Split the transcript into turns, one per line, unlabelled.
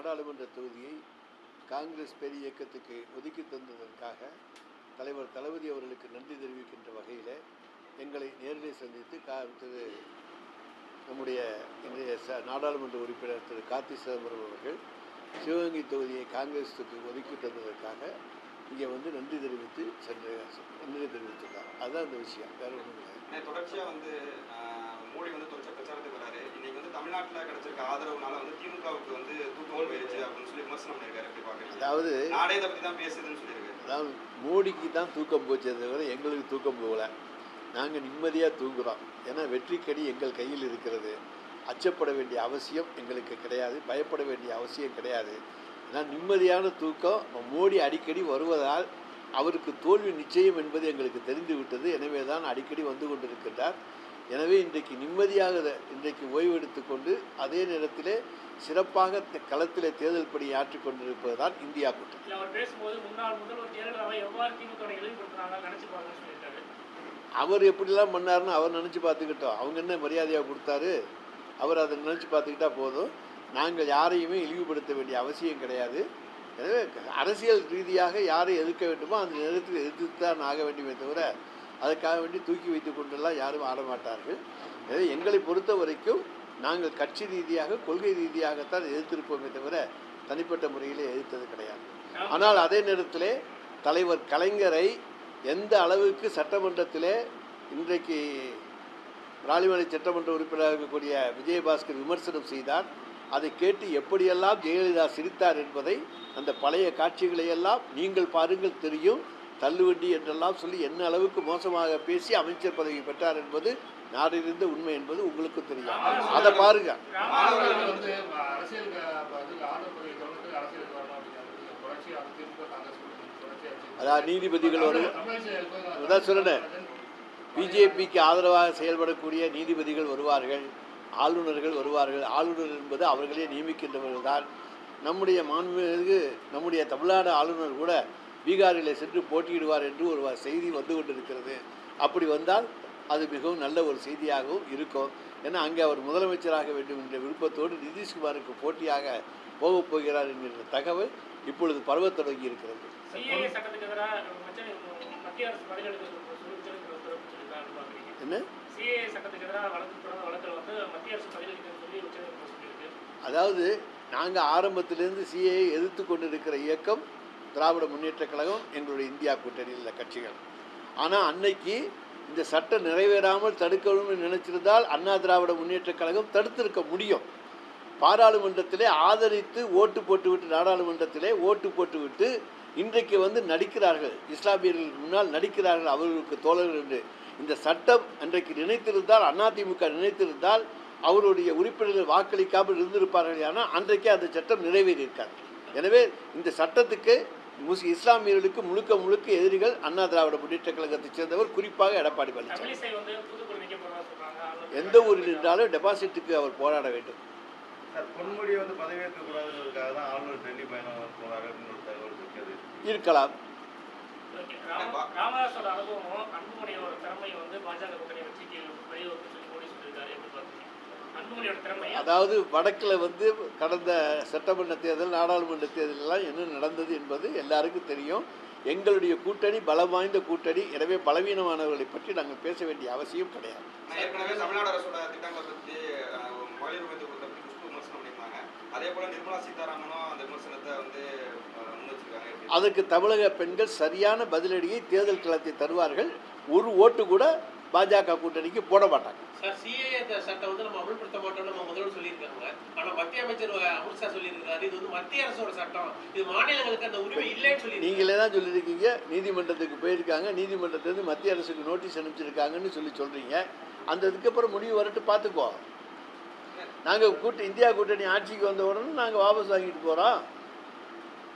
நாடாளுமன்ற தொகுதியை காங்கிரஸ் பெரிய இயக்கத்துக்கு ஒதுக்கி தந்ததற்காக தலைவர் தளபதி அவர்களுக்கு நன்றி தெரிவிக்கின்ற வகையில் எங்களை நேரிலே சந்தித்து கா திரு நம்முடைய இன்றைய ச நாடாளுமன்ற உறுப்பினர் திரு கார்த்தி சிதம்பரம் அவர்கள் சிவகங்கை தொகுதியை காங்கிரஸுக்கு ஒதுக்கி தந்ததற்காக இங்கே வந்து நன்றி தெரிவித்து சென்று நன்றி தெரிவித்திருக்காங்க அதுதான் அந்த விஷயம். வேறு ஒன்றும் இல்லை.
தொடர்ச்சியாக வந்து மோடி வந்து தொடர்ச்சியா பிரச்சாரத்துக்கு வராரு இன்னைக்கு வந்து தமிழ்நாட்டுல கிடைச்சிருக்க ஆதரவுனால வந்து திமுகவுக்கு வந்து தூக்கம் போயிருச்சு அப்படின்னு சொல்லி விமர்சனம் பண்ணிருக்காரு எப்படி
அதாவது
நாடே இதை பத்தி தான் பேசுதுன்னு சொல்லியிருக்காரு.
அதாவது மோடிக்கு தான் தூக்கம் போச்சே தவிர எங்களுக்கு தூக்கம் போகல. நாங்கள் நிம்மதியாக தூங்குறோம். ஏன்னா வெற்றிக்கடி எங்கள் கையில் இருக்கிறது. அச்சப்பட வேண்டிய அவசியம் எங்களுக்கு கிடையாது. பயப்பட வேண்டிய அவசியம் கிடையாது. ஏன்னா நிம்மதியான தூக்கம் மோடி அடிக்கடி வருவதால் அவருக்கு தோல்வி நிச்சயம் என்பது எங்களுக்கு தெரிந்து விட்டது எனவே தான் அடிக்கடி வந்து கொண்டிருக்கின்றார். எனவே இன்றைக்கு நிம்மதியாக இன்றைக்கு ஓய்வெடுத்து கொண்டு அதே நேரத்திலே சிறப்பாக களத்திலே தேர்தல் பணி ஆற்றிக் கொண்டிருப்பது தான் இந்தியா கூட்டணி.
அவர் பேசும்போது முன்னாள் முதல்வர் ஜெயலலிதாவை எவ்வாறு திமுக இழிவுபடுத்தினாங்க நினைச்சு பாருங்கன்னு சொல்லியிருக்காரு
அவர் எப்படிலாம் பண்ணாருன்னு அவர் நினச்சி பார்த்துக்கிட்டோம். அவங்க என்ன மரியாதையாக கொடுத்தாரு? அவர் அதை நினச்சி பார்த்துக்கிட்டா போதும். நாங்கள் யாரையுமே இழிவுபடுத்த வேண்டிய அவசியம் கிடையாது. எனவே அரசியல் ரீதியாக யாரை எதிர்க்க வேண்டுமோ அந்த நேரத்தில் எதிர்த்து தான் ஆக வேண்டுமே தவிர அதுக்காக வேண்டி தூக்கி வைத்து கொண்டெல்லாம் யாரும் ஆடமாட்டார்கள் எனவே எங்களை பொறுத்த வரைக்கும் நாங்கள் கட்சி ரீதியாக கொள்கை ரீதியாகத்தான் எதிர்த்திருப்போமே தவிர தனிப்பட்ட முறையிலே எதிர்த்தது கிடையாது. ஆனால் அதே நேரத்தில் தலைவர் கலைஞரை எந்த அளவுக்கு சட்டமன்றத்தில் இன்றைக்கு ராலிமலை சட்டமன்ற உறுப்பினராக இருக்கக்கூடிய விஜயபாஸ்கர் விமர்சனம் செய்தார் அதை கேட்டு எப்படியெல்லாம் ஜெயலலிதா சிரித்தார் என்பதை அந்த பழைய காட்சிகளை எல்லாம் நீங்கள் பாருங்கள் தெரியும். தள்ளுவண்டி என்றெல்லாம் சொல்லி என்ன அளவுக்கு மோசமாக பேசி அமைச்சர் பதவி பெற்றார் என்பது நாடிலிருந்து உண்மை என்பது உங்களுக்கும் தெரியும். அதை பாருங்க.
அதான்
அதாவது நீதிபதிகள் வரும் அதான் சொல்றேன். பிஜேபிக்கு ஆதரவாக செயல்படக்கூடிய நீதிபதிகள் வருவார்கள் ஆளுநர்கள் வருவார்கள். ஆளுநர் என்பது அவர்களே நியமிக்கின்றவர்கள் தான் நம்முடைய மாண்புமிகு நம்முடைய தமிழ்நாடு ஆளுநர் கூட பீகாரில் சென்று போட்டியிடுவார் என்று ஒரு செய்தி வந்து கொண்டிருக்கிறது. அப்படி வந்தால் அது மிகவும் நல்ல ஒரு செய்தியாகவும் இருக்கும். ஏன்னா அங்கே அவர் முதலமைச்சராக வேண்டும் என்ற விருப்பத்தோடு நிதிஷ்குமாருக்கு போட்டியாக போகப் போகிறார் என்கின்ற தகவல் இப்பொழுது பரவத் தொடங்கி இருக்கிறது. என்ன? அதாவது நாங்கள் ஆரம்பத்திலிருந்து சிஏயை எதிர்த்து கொண்டிருக்கிற இயக்கம் திராவிட முன்னேற்றக் கழகம் எங்களுடைய இந்தியா கூட்டணியில் உள்ள கட்சிகள். ஆனால் அன்னைக்கு இந்த சட்டம் நிறைவேறாமல் தடுக்கணும்னு நினைச்சிருந்தால் அண்ணா திராவிட முன்னேற்றக் கழகம் தடுத்திருக்க முடியும். பாராளுமன்றத்திலே ஆதரித்து ஓட்டு போட்டுவிட்டு நாடாளுமன்றத்திலே ஓட்டு போட்டுவிட்டு இன்றைக்கு வந்து நடிக்கிறார்கள். இஸ்லாமியர்கள் முன்னால் நடிக்கிறார்கள் அவர்களுக்கு தோழர்கள் என்று. இந்த சட்டம் அன்றைக்கு நினைத்திருந்தால் அதிமுக நினைத்திருந்தால் அவருடைய உறுப்பினர்கள் வாக்களிக்காமல் இருந்திருப்பார்கள் ஆனால் அன்றைக்கே அந்த சட்டம் நிறைவேறியிருக்காங்க எனவே இந்த சட்டத்துக்கு முஸ் இஸ்லாமியர்களுக்கு முழுக்க முழுக்க எதிரிகள் அண்ணா திராவிட முன்னேற்ற கழகத்தைச் சேர்ந்தவர் குறிப்பாக எடப்பாடி பழனிசாமி. எந்த ஊரில் நின்றாலும் டெபாசிட்டுக்கு அவர் போராட வேண்டும். இருக்கலாம்.
ராமதாஸோட அனுபவமும் அன்புமணியோட திறமையும் வந்து பாஜக கூட்டணி சொல்லி மோடி சொல்லியிருக்காரு எப்படி
அதாவது வடக்கில் வந்து கடந்த சட்டமன்ற தேர்தல் நாடாளுமன்ற தேர்தலெல்லாம் என்ன நடந்தது என்பது எல்லாருக்கும் தெரியும். எங்களுடைய கூட்டணி பலம் வாய்ந்த கூட்டணி. எனவே பலவீனமானவர்களை பற்றி நாங்கள் பேச வேண்டிய அவசியம் கிடையாது? அதற்கு தமிழக பெண்கள் சரியான பதிலடியை தேர்தல் களத்தை தருவார்கள். ஒரு ஓட்டு கூட பாஜக கூட்டணிக்கு போட மாட்டாங்க.
சார் சிஏஏ சட்டம் வந்து நம்ம அமல்படுத்த மாட்டோம் நம்ம முதல்வர் சொல்லியிருக்காங்க. ஆனால் மத்திய அமைச்சர் அமித்ஷா சொல்லியிருக்காரு. இது வந்து மத்திய அரசோட சட்டம். இது மாநிலங்களுக்கு அந்த உரிமை இல்லைன்னு சொல்லி
நீங்களே தான் சொல்லியிருக்கீங்க. நீதிமன்றத்துக்கு போயிருக்காங்க. நீதிமன்றத்திலிருந்து மத்திய அரசுக்கு நோட்டீஸ் அனுப்பிச்சிருக்காங்கன்னு சொல்லி சொல்கிறீங்க அந்த இதுக்கப்புறம் முடிவு வரட்டு பார்த்துக்குவோம். நாங்கள் கூட்டு இந்தியா கூட்டணி ஆட்சிக்கு வந்த உடனே நாங்கள் வாபஸ் வாங்கிட்டு போகிறோம்